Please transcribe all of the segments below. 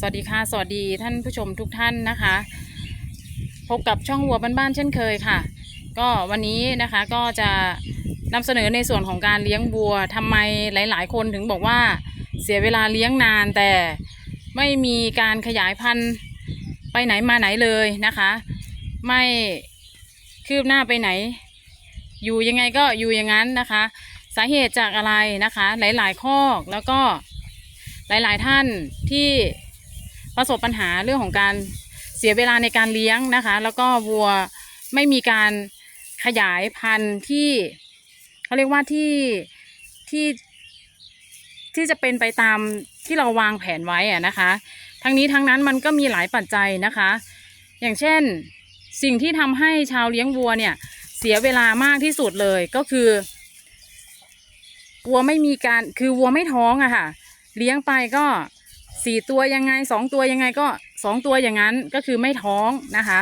สวัสดีค่ะ สวัสดีท่านผู้ชมทุกท่านนะคะ พบกับช่องวัวบ้านๆเช่นเคยค่ะ ก็วันนี้นะคะก็จะนำเสนอในส่วนของการเลี้ยงวัวทำไมหลาย ๆ คนถึงบอกว่าเสียเวลาเลี้ยงนานแต่ไม่มีการขยายพันธุ์ไปไหนมาไหนเลยนะคะ ไม่คืบหน้าไปไหน อยู่ยังไงก็อยู่อย่างนั้นนะคะ สาเหตุจากอะไรนะคะ หลาย ๆ ข้อแล้วก็หลาย ๆ ท่านที่ ประสบปัญหาเรื่องของการเสียเวลาในการเลี้ยงนะคะ แล้วก็วัวไม่มีการขยายพันธุ์ที่เขาเรียกว่าที่ที่ที่จะเป็นไปตามที่เราวางแผนไว้อะนะคะ ทั้งนี้ทั้งนั้นมันก็มีหลายปัจจัยนะคะ อย่างเช่นสิ่งที่ทำให้ชาวเลี้ยงวัวเนี่ยเสียเวลามากที่สุดเลยก็คือวัวไม่มีการคือวัวไม่ท้องอะค่ะ เลี้ยงไปก็ สี่ตัวยังไงสองตัวยังไงก็สองตัวอย่างนั้นก็คือไม่ท้องนะคะ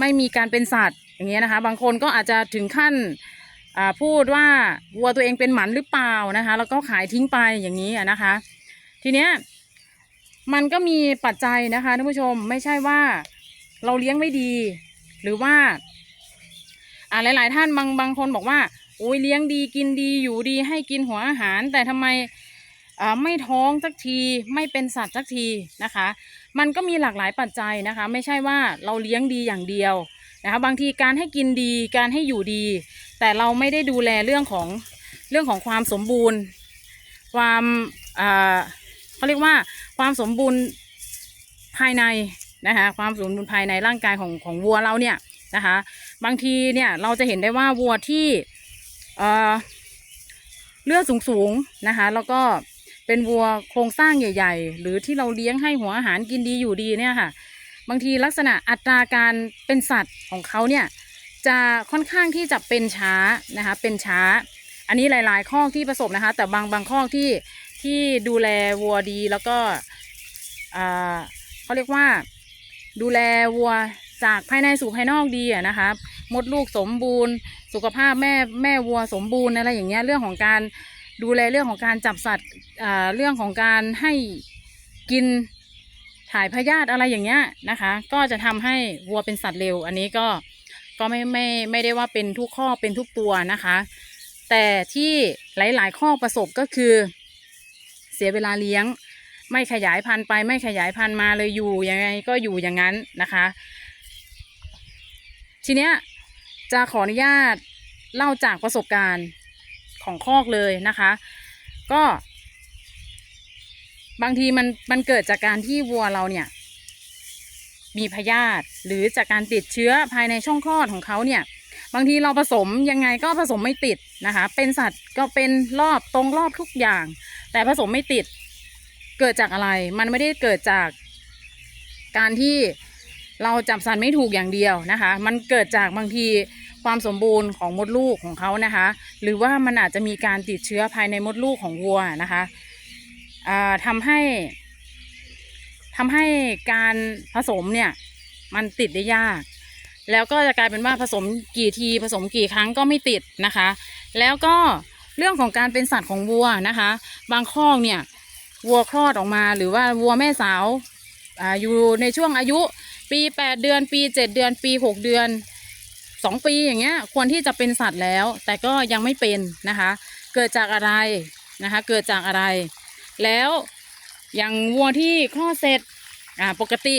ไม่มีการเป็นสัตว์อย่างเงี้ยนะคะ บางคนก็อาจจะถึงขั้นพูดว่าวัวตัวเองเป็นหมันหรือเปล่านะคะ แล้วก็ขายทิ้งไปอย่างนี้นะคะ ทีเนี้ยมันก็มีปัจจัยนะคะท่านผู้ชมไม่ใช่ว่าเราเลี้ยงไม่ดี หรือว่าอ่าหลาย ๆ ท่านบางบางคนบอกว่าโอ้ยเลี้ยงดีกินดีอยู่ดีให้กินหัวอาหาร แต่ทำไม ไม่ท้องสักทีไม่เป็นสัตว์สักทีนะคะ มันก็มีหลากหลายปัจจัยนะคะ ไม่ใช่ว่าเราเลี้ยงดีอย่างเดียวนะคะบางทีการให้กินดีการให้อยู่ดี แต่เราไม่ได้ดูแลเรื่องของเรื่องของความสมบูรณ์ ความอ่าเขาเรียกว่าความสมบูรณ์ภายในนะคะความสมบูรณ์ภายในร่างกายของของวัวเราเนี่ยนะคะบางทีเนี่ยเราจะเห็นได้ว่าวัวที่เอ่อเลือดสูงๆนะคะแล้วก็ เป็นวัวโครงสร้างใหญ่ ๆ หรือที่เราเลี้ยงให้หัวอาหารกินดีอยู่ดีเนี่ยค่ะ บางทีลักษณะอัตราการเป็นสัตว์ของเขาเนี่ยจะค่อนข้างที่จะเป็นช้านะคะ เป็นช้า อันนี้หลาย ๆ ข้อที่ประสบนะคะ แต่บางบางข้อที่ที่ดูแลวัวดีแล้วก็อ่าเขาเรียกว่าดูแลวัวจากภายในสู่ภายนอกดีอะนะคะมดลูกสมบูรณ์ สุขภาพแม่แม่วัวสมบูรณ์อะไรอย่างเงี้ยเรื่องของการ ดูแลเรื่องของการจับสัตว์เรื่องของการให้กินถ่ายพยาธิอะไรอย่างเงี้ยนะคะ ก็จะทำให้วัวเป็นสัตว์เร็ว อันนี้ก็ก็ไม่ไม่ไม่ได้ว่าเป็นทุกข้อเป็นทุกตัวนะคะ แต่ที่หลาย ๆ ข้อประสบก็คือ เสียเวลาเลี้ยง ไม่ขยายพันธุ์ไป ไม่ขยายพันธุ์มาเลยอยู่ยังไงก็อยู่อย่างนั้นนะคะ ทีเนี้ยจะขออนุญาตเล่าจากประสบการณ์ ของคอกเลยนะคะ ก็ บางทีมันมันเกิดจากการที่วัวเราเนี่ย มีพยาธิหรือจากการติดเชื้อภายในช่องคลอดของเขาเนี่ย บางทีเราผสมยังไงก็ผสมไม่ติดนะคะ เป็นสัตว์ก็เป็นรอบตรงรอบทุกอย่าง แต่ผสมไม่ติดเกิดจากอะไร มันไม่ได้เกิดจากการที่เราจับสัตว์ไม่ถูกอย่างเดียวนะคะ มันเกิดจากบางที ความสมบูรณ์ของมดลูกของเขานะคะ หรือว่ามันอาจจะมีการติดเชื้อภายในมดลูกของวัวนะคะอ่าทำให้ทำให้การผสมเนี่ยมันติดได้ยาก แล้วก็จะกลายเป็นว่าผสมกี่ทีผสมกี่ครั้งก็ไม่ติดนะคะ แล้วก็เรื่องของการเป็นสัตว์ของวัวนะคะ บางข้อกเนี่ยวัวคลอดออกมาหรือว่าวัวแม่สาวอาอยู่ในช่วงอายุปีแปดเดือน ปีเจ็ดเดือน ปีหกเดือน สองปีอย่างเงี้ยควรที่จะเป็นสัตว์แล้ว แต่ก็ยังไม่เป็นนะคะ เกิดจากอะไรนะคะ เกิดจากอะไร แล้วอย่างวัวที่คลอดเสร็จอ่าปกติ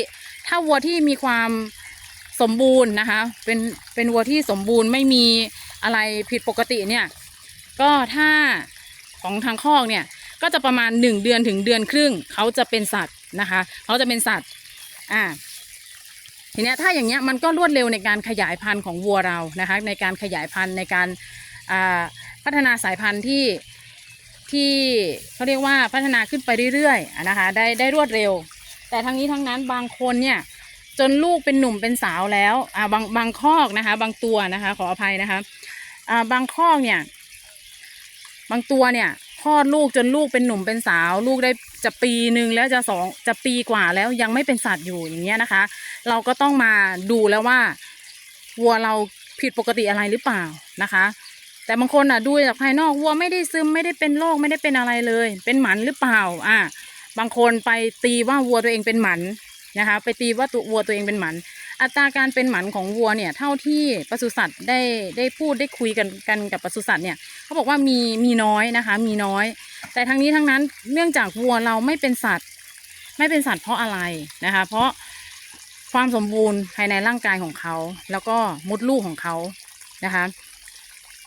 ถ้าวัวที่มีความสมบูรณ์นะคะ เป็นเป็นวัวที่สมบูรณ์ไม่มีอะไรผิดปกติเนี่ย ก็ถ้าของทางคอกเนี่ยก็จะประมาณหนึ่งเดือนถึงเดือนครึ่งเขาจะเป็นสัตว์นะคะเขาจะเป็นสัตว์อ่า ทีเนี้ยถ้าอย่างเงี้ยมันก็รวดเร็วในการขยายพันธุ์ของวัวเรานะคะในการขยายพันธุ์ในการพัฒนาสายพันธุ์ที่ที่เขาเรียกว่าพัฒนาขึ้นไปเรื่อยๆนะคะได้ได้รวดเร็ว แต่ทั้งนี้ทั้งนั้นบางคนเนี่ยจนลูกเป็นหนุ่มเป็นสาวแล้วอ่าบางบางคอกนะคะ บางตัวนะคะ ขออภัยนะคะอ่าบางคอกเนี่ย บางตัวเนี่ยคลอดลูกจนลูกเป็นหนุ่มเป็นสาว ลูกได้จะปีหนึ่งแล้วจะสองจะปีกว่าแล้วยังไม่เป็นสัตว์อยู่อย่างเงี้ยนะคะ เราก็ต้องมาดูแล้วว่าวัวเราผิดปกติอะไรหรือเปล่านะคะ แต่บางคนอะดูจากภายนอกวัวไม่ได้ซึมไม่ได้เป็นโรคไม่ได้เป็นอะไรเลย เป็นหมันหรือเปล่าอะบางคนไปตีว่าวัวตัวเองเป็นหมันนะคะ ไปตีว่าตัววัวตัวเองเป็นหมัน อัตราการเป็นหมันของวัวเนี่ยเท่าที่ปศุสัตว์ได้ได้พูดได้คุยกันกันกับปศุสัตว์เนี่ยเขาบอกว่ามีมีน้อยนะคะ มีน้อย แต่ทั้งนี้ทั้งนั้นเนื่องจากวัวเราไม่เป็นสัตว์ ไม่เป็นสัตว์เพราะอะไรนะคะ เพราะความสมบูรณ์ภายในร่างกายของเขา แล้วก็มดลูกของเขานะคะ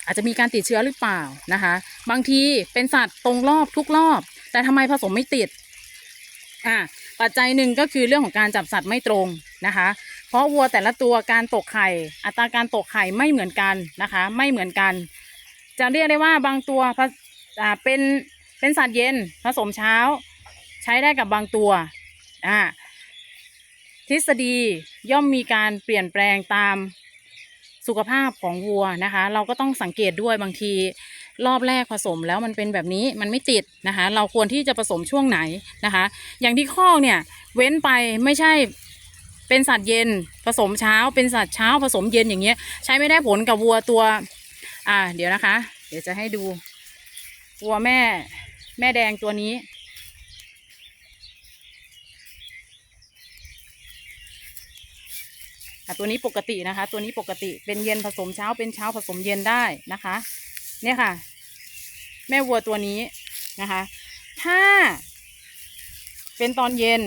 อาจจะมีการติดเชื้อหรือเปล่านะคะ บางทีเป็นสัตว์ตรงรอบทุกรอบ แต่ทำไมผสมไม่ติดอ่าปัจจัยหนึ่งก็คือเรื่องของการจับสัตว์ไม่ตรงนะคะ เพราะวัวแต่ละตัวการตกไข่ อัตราการตกไข่ไม่เหมือนกันนะคะ ไม่เหมือนกัน จะเรียกได้ว่าบางตัวเป็นเป็นสัตว์เย็นผสมเช้า ใช้ได้กับบางตัวอ่าทฤษฎีย่อมมีการเปลี่ยนแปลงตามสุขภาพของวัวนะคะ เราก็ต้องสังเกตด้วยบางที รอบแรกผสมแล้วมันเป็นแบบนี้มันไม่ติดนะคะ เราควรที่จะผสมช่วงไหนนะคะ อย่างที่ข้อเนี่ยเว้นไปไม่ใช่ เป็นสัตว์เย็นผสมเช้า เป็นสัตว์เช้าผสมเย็นอย่างเงี้ย ใช้ไม่ได้ผลกับวัวตัว อ่า เดี๋ยวนะคะ เดี๋ยวจะให้ดูวัวแม่ แม่แดงตัวนี้อตัวนี้ปกตินะคะ ตัวนี้ปกติเป็นเย็นผสมเช้าเป็นเช้าผสมเย็นได้นะคะ เนี่ยค่ะ แม่วัวตัวนี้นะคะ ถ้าเป็นตอนเย็น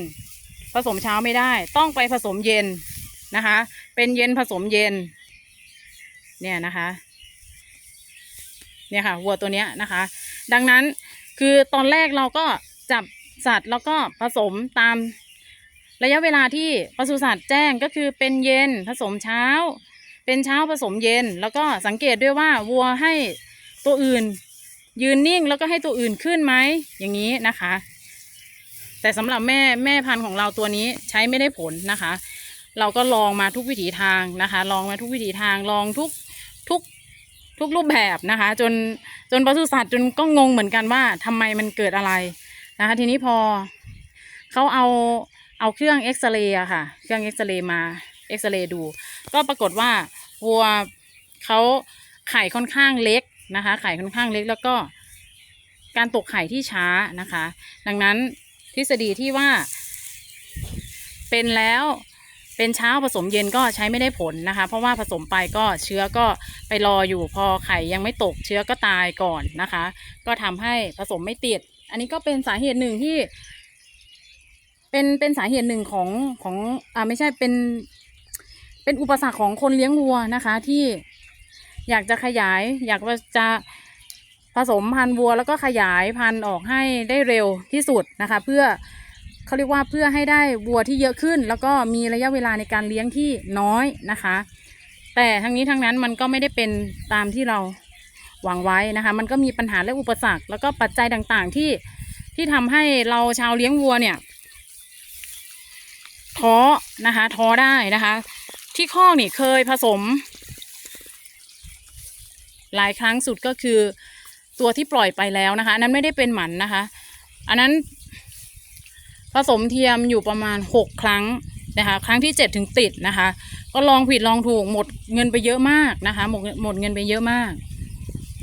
ผสมเช้าไม่ได้ ต้องไปผสมเย็นนะคะ เป็นเย็นผสมเย็น เนี่ยนะคะ เนี่ยค่ะวัวตัวเนี้ยนะคะ ดังนั้นคือตอนแรกเราก็จับสัตว์แล้วก็ผสมตามระยะเวลาที่ปศุสัตว์แจ้งก็คือเป็นเย็นผสมเช้า เป็นเช้าผสมเย็น แล้วก็สังเกตด้วยว่าวัวให้ตัวอื่น ยืนนิ่งแล้วก็ให้ตัวอื่นขึ้นไหมอย่างนี้นะคะ แต่สำหรับแม่แม่พันธุ์ของเราตัวนี้ใช้ไม่ได้ผลนะคะ เราก็ลองมาทุกวิถีทางนะคะ ลองมาทุกวิถีทางลองทุกทุกทุกรูปแบบนะคะ จนจนปศุสัตว์จนก็งงเหมือนกันว่าทำไมมันเกิดอะไรนะคะ ทีนี้พอเขาเอาเอาเครื่องเอ็กซเรย์ค่ะ เครื่องเอ็กซเรย์มาเอ็กซเรย์ดู ก็ปรากฏว่าวัวเขาไข่ค่อนข้างเล็กนะคะ ไข่ค่อนข้างเล็กแล้วก็การตกไข่ที่ช้านะคะ ดังนั้น ทฤษฎีที่ว่า เป็นแล้วเป็นเช้าผสมเย็นก็ใช้ไม่ได้ผลนะคะ เพราะว่าผสมไปก็เชื้อก็ไปรออยู่พอไข่ยังไม่ตกเชื้อก็ตายก่อนนะคะ ก็ทำให้ผสมไม่ติด อันนี้ก็เป็นสาเหตุหนึ่งที่ เป็นเป็นสาเหตุหนึ่งของของอ่าไม่ใช่เป็น เป็นอุปสรรคของคนเลี้ยงวัวนะคะ ที่อยากจะขยาย อยากจะ ผสมพันธุ์วัวแล้วก็ขยายพันธุ์ออกให้ได้เร็วที่สุดนะคะ เพื่อเขาเรียกว่าเพื่อให้ได้วัวที่เยอะขึ้น แล้วก็มีระยะเวลาในการเลี้ยงที่น้อยนะคะ แต่ทั้งนี้ทั้งนั้นมันก็ไม่ได้เป็นตามที่เราหวังไว้นะคะ มันก็มีปัญหาและอุปสรรค แล้วก็ปัจจัยต่างๆที่ที่ทำให้เราชาวเลี้ยงวัวเนี่ยท้อนะคะท้อได้นะคะ ที่คอนี่เคยผสม หลายครั้งสุดก็คือ ตัวที่ปล่อยไปแล้วนะคะ อันนั้นไม่ได้เป็นหมันนะคะ อันนั้นผสมเทียมอยู่ประมาณหกครั้งนะคะ ครั้งที่เจ็ดถึงติดนะคะ ก็ลองผิดลองถูกหมดเงินไปเยอะมากนะคะ หมดหมดเงินไปเยอะมาก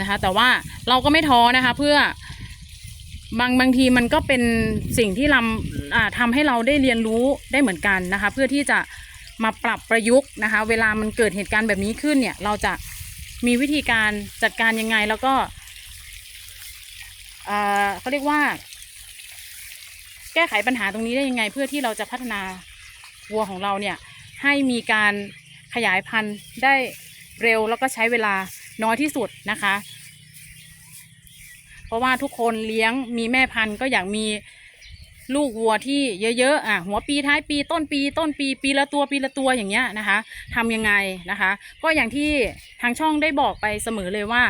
นะคะ แต่ว่าเราก็ไม่ท้อนะคะ เพื่อบางบางทีมันก็เป็นสิ่งที่เราอ่าทำให้เราได้เรียนรู้ได้เหมือนกันนะคะ เพื่อที่จะมาปรับประยุกต์นะคะ เวลามันเกิดเหตุการณ์แบบนี้ขึ้นเนี่ย เราจะมีวิธีการจัดการยังไงแล้วก็ เขาเรียกว่า แก้ไขปัญหาตรงนี้ได้ยังไง เพื่อที่เราจะพัฒนาวัวของเราเนี่ย ให้มีการขยายพันธุ์ได้เร็วแล้วก็ใช้เวลาน้อยที่สุดนะคะ เพราะว่าทุกคนเลี้ยงมีแม่พันธุ์ก็อยากมีลูกวัวที่เยอะๆ อะ หัวปีท้ายปีต้นปี ต้นปี ปีละตัวปีละตัวอย่างเงี้ยนะคะทำยังไงนะคะ ก็อย่างที่ทางช่องได้บอกไปเสมอเลยว่า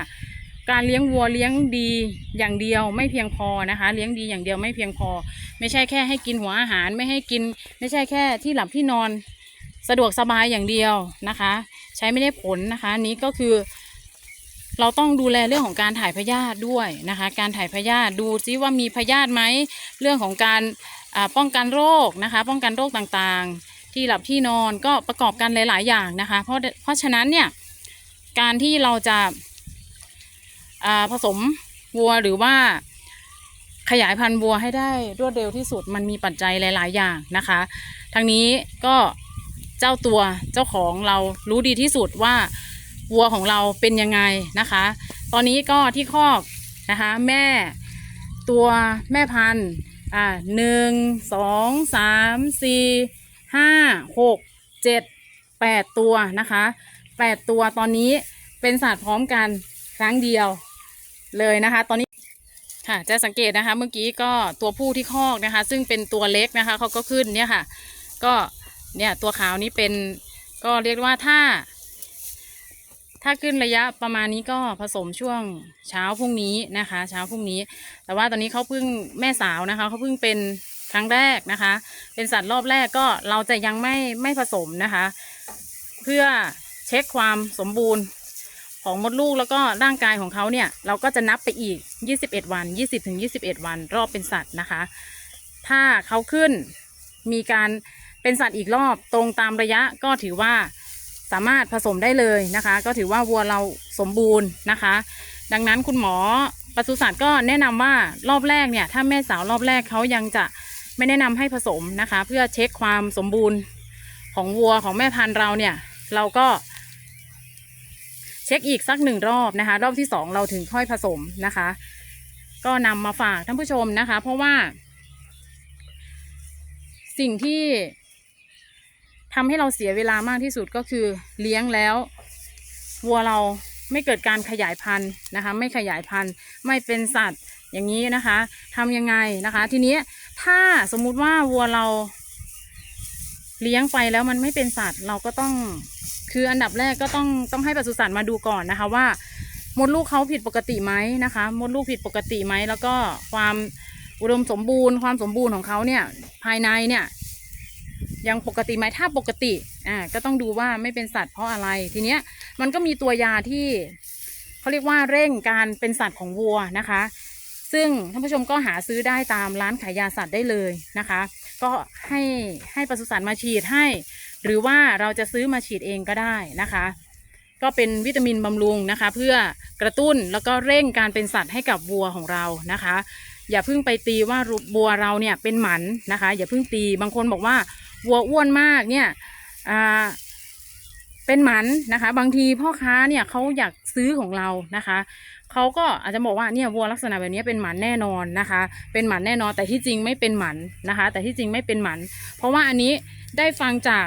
การเลี้ยงวัวเลี้ยงดีอย่างเดียวไม่เพียงพอนะคะ เลี้ยงดีอย่างเดียวไม่เพียงพอ ไม่ใช่แค่ให้กินหัวอาหารไม่ให้กิน ไม่ใช่แค่ที่หลับที่นอนสะดวกสบายอย่างเดียวนะคะ ใช้ไม่ได้ผลนะคะนี้ก็คือ เราต้องดูแลเรื่องของการถ่ายพยาธิด้วยนะคะ การถ่ายพยาธิดูซิว่ามีพยาธิไหมเรื่องของการป้องกันโรคนะคะ ป้องกันโรคต่างๆ ที่หลับที่นอนก็ประกอบกันหลาย ๆ อย่างนะคะ เพราะเพราะฉะนั้นเนี่ยการที่เราจะ ผสมวัวหรือว่าขยายพันธุ์วัวให้ได้รวดเร็วที่สุดมันมีปัจจัยหลาย ๆ อย่างนะคะ ทางนี้ก็เจ้าตัวเจ้าของเรารู้ดีที่สุดว่าวัวของเราเป็นยังไงนะคะ ตอนนี้ก็ที่คอกนะคะแม่ตัวแม่พันธุ์อ่าหนึ่งสองสามสี่ห้าหกเจ็ดแปดตัวนะคะแปดตัวตอนนี้เป็นสัตว์พร้อมกันครั้งเดียว เลยนะคะ ตอนนี้ค่ะจะสังเกตนะคะ เมื่อกี้ก็ตัวผู้ที่คอกนะคะ ซึ่งเป็นตัวเล็กนะคะเขาก็ขึ้นเนี่ยค่ะ ก็เนี่ยตัวขาวนี้เป็นก็เรียกว่าถ้า ถ้าขึ้นระยะประมาณนี้ก็ผสมช่วงเช้าพรุ่งนี้นะคะ เช้าพรุ่งนี้ แต่ว่าตอนนี้เขาเพิ่งแม่สาวนะคะเขาเพิ่งเป็นครั้งแรกนะคะ เป็นสัตว์รอบแรกก็เราจะยังไม่ไม่ผสมนะคะ เพื่อเช็คความสมบูรณ์ ของมดลูกแล้วก็ร่างกายของเขาเนี่ย เราก็จะนับไปอีก 21 วัน 20ถึง21 วัน รอบเป็นสัตว์นะคะ ถ้าเขาขึ้นมีการเป็นสัตว์อีกรอบตรงตามระยะก็ถือว่าสามารถผสมได้เลยนะคะ ก็ถือว่าวัวเราสมบูรณ์นะคะ ดังนั้นคุณหมอปศุสัตว์ก็แนะนำว่ารอบแรกเนี่ย ถ้าแม่สาวรอบแรกเขายังจะไม่แนะนำให้ผสมนะคะ เพื่อเช็คความสมบูรณ์ของวัวของแม่พันธุ์เราเนี่ย เราก็ ช็คอีกสักหนึ่งรอบนะคะ รอบที่สองเราถึงค่อยผสมนะคะ ก็นำมาฝากท่านผู้ชมนะคะ เพราะว่า สิ่งที่ทำให้เราเสียเวลามากที่สุดก็คือเลี้ยงแล้ววัวเราไม่เกิดการขยายพันธุ์นะคะ ไม่ขยายพันธุ์ไม่เป็นสัตว์อย่างนี้นะคะทำยังไงนะคะ ทีนี้ถ้าสมมุติว่าวัวเราเลี้ยงไปแล้วมันไม่เป็นสัตว์เราก็ต้อง คืออันดับแรกก็ต้องต้องให้ปศุสัตว์มาดูก่อนนะคะว่ามดลูกเขาผิดปกติไหมนะคะมดลูกผิดปกติไหมแล้วก็ความอุดมสมบูรณ์ความสมบูรณ์ของเขาเนี่ยภายในเนี่ยยังปกติไหมถ้าปกติอ่าก็ต้องดูว่าไม่เป็นสัตว์เพราะอะไรทีเนี้ยมันก็มีตัวยาที่เขาเรียกว่าเร่งการเป็นสัตว์ของวัวนะคะ ซึ่งท่านผู้ชมก็หาซื้อได้ตามร้านขายยาสัตว์ได้เลยนะคะ ก็ให้ให้ปศุสัตว์มาฉีดให้ หรือว่าเราจะซื้อมาฉีดเองก็ได้นะคะ ก็เป็นวิตามินบำรุงนะคะ เพื่อกระตุ้นแล้วก็เร่งการเป็นสัตว์ให้กับวัวของเรานะคะ อย่าเพิ่งไปตีว่าวัวเราเนี่ยเป็นหมันนะคะ อย่าเพิ่งตีบางคนบอกว่าวัวอ้วนมากเนี่ยเป็นหมันนะคะ บางทีพ่อค้าเนี่ยเขาอยากซื้อของเรานะคะเขาก็อาจจะบอกว่าเนี่ยวัวลักษณะแบบนี้เป็นหมันแน่นอนนะคะ เป็นหมันแน่นอนแต่ที่จริงไม่เป็นหมันนะคะ แต่ที่จริงไม่เป็นหมัน เพราะว่าอันนี้ได้ฟังจาก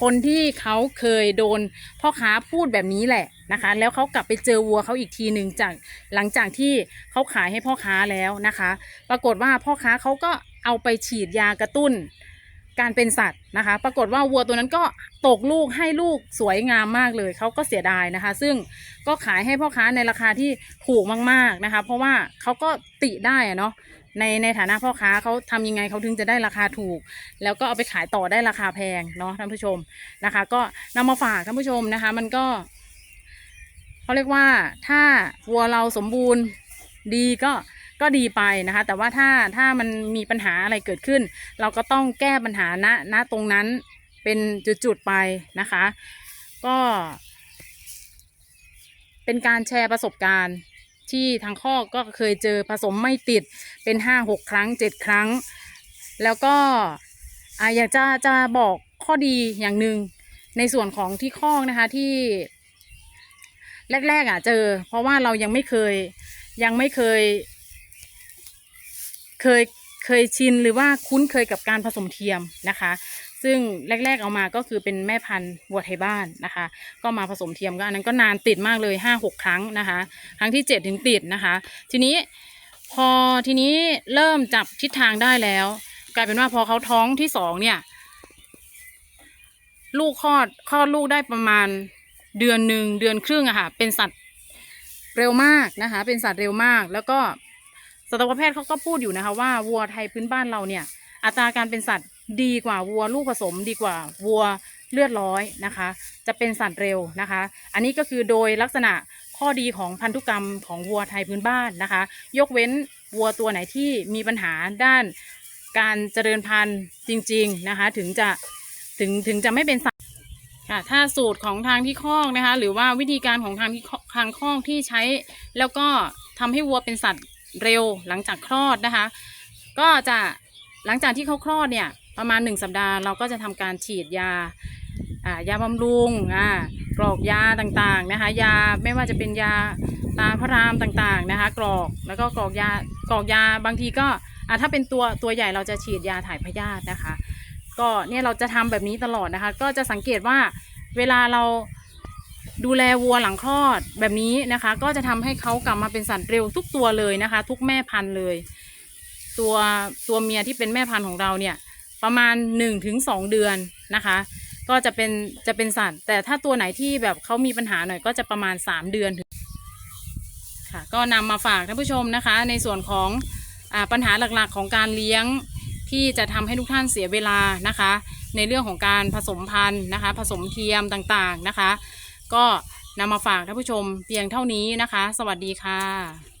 คนที่เขาเคยโดนพ่อค้าพูดแบบนี้แหละนะคะ แล้วเขากลับไปเจอวัวเขาอีกทีหนึ่งจากหลังจากที่เขาขายให้พ่อค้าแล้วนะคะ ปรากฏว่าพ่อค้าเขาก็เอาไปฉีดยากระตุ้นการเป็นสัตว์นะคะ ปรากฏว่าวัวตัวนั้นก็ตกลูกให้ลูกสวยงามมากเลย เขาก็เสียดายนะคะ ซึ่งก็ขายให้พ่อค้าในราคาที่ถูกมากๆนะคะ เพราะว่าเขาก็ติได้อะเนาะ ในในฐานะพ่อค้าเขาทำยังไงเขาถึงจะได้ราคาถูก แล้วก็เอาไปขายต่อได้ราคาแพงเนาะท่านผู้ชมนะคะ ก็นำมาฝากท่านผู้ชมนะคะ มันก็เขาเรียกว่าถ้าวัวเราสมบูรณ์ดีก็ก็ดีไปนะคะ แต่ว่าถ้าถ้ามันมีปัญหาอะไรเกิดขึ้น เราก็ต้องแก้ปัญหาณณตรงนั้นเป็นจุดๆไปนะคะ ก็เป็นการแชร์ประสบการณ์ ที่ทางข้อก็เคยเจอผสมไม่ติดเป็นห้าหกครั้งเจ็ดครั้ง แล้วก็อ่าอยากจะจะบอกข้อดีอย่างหนึ่งในส่วนของที่คอกนะคะที่ แรก ๆ อะเจอ เพราะว่าเรายังไม่เคยยังไม่เคย เคยเคยชินหรือว่าคุ้นเคยกับการผสมเทียมนะคะ ซึ่งแรก ๆ เอามาก็คือเป็นแม่พันธุ์วัวไทยบ้านนะคะ ก็มาผสมเทียมก็อันนั้นก็นานติดมากเลยห้าหกครั้งนะคะ ครั้งที่เจ็ดถึงติดนะคะ ทีนี้พอทีนี้เริ่มจับทิศทางได้แล้ว กลายเป็นว่าพอเขาท้องที่สองเนี่ย ลูกคลอดคลอดลูกได้ประมาณเดือนหนึ่งเดือนครึ่งอะค่ะ เป็นสัตว์เร็วมากนะคะ เป็นสัตว์เร็วมาก แล้วก็สัตวแพทย์เขาก็พูดอยู่นะคะว่าวัวไทยพื้นบ้านเราเนี่ย อัตราการเป็นสัตว์ดีกว่าวัวลูกผสมดีกว่าวัวเลือดร้อยนะคะ จะเป็นสัตว์เร็วนะคะ อันนี้ก็คือโดยลักษณะข้อดีของพันธุกรรมของวัวไทยพื้นบ้านนะคะ ยกเว้นวัวตัวไหนที่มีปัญหาด้านการเจริญพันธุ์จริง ๆนะคะ ถึงจะถึงถึงจะไม่เป็นสัตว์ค่ะถ้าสูตรของทางที่คอกนะคะ หรือว่าวิธีการของทางที่ทางคอกที่ใช้ แล้วก็ทำให้วัวเป็นสัตว์เร็วหลังจากคลอดนะคะ ก็จะ หลังจากที่เขาคลอดเนี่ยประมาณ 1 สัปดาห์เราก็จะทำการฉีดยาอ่ายาบำรุงอ่ากรอกยาต่างๆนะคะ ยาไม่ว่าจะเป็นยาตาพระรามต่างๆนะคะ กรอกแล้วก็กรอกยากรอกยาบางทีก็อ่าถ้าเป็นตัวตัวใหญ่เราจะฉีดยาถ่ายพยาธินะคะ ก็เนี่ยเราจะทำแบบนี้ตลอดนะคะ ก็จะสังเกตว่าเวลาเราดูแลวัวหลังคลอดแบบนี้นะคะ ก็จะทำให้เขากลับมาเป็นสัตว์เร็วทุกตัวเลยนะคะ ทุกแม่พันธุ์เลย ตัวตัวเมียที่เป็นแม่พันธุ์ของเราเนี่ยประมาณ1นถึงสเดือนนะคะ ก็จะเป็นจะเป็นสัตว์ แต่ถ้าตัวไหนที่แบบเขามีปัญหาหน่อยก็จะประมาณ 3 เดือนค่ะก็นำมาฝากท่านผู้ชมนะคะ ในส่วนของอปัญหาหลักๆของการเลี้ยงที่จะทำให้ทุกท่านเสียเวลานะคะ ในเรื่องของการผสมพันธุ์นะคะ ผสมเทียมต่างๆนะคะ ก็นำมาฝากท่านผู้ชมเพียงเท่านี้นะคะ สวัสดีค่ะ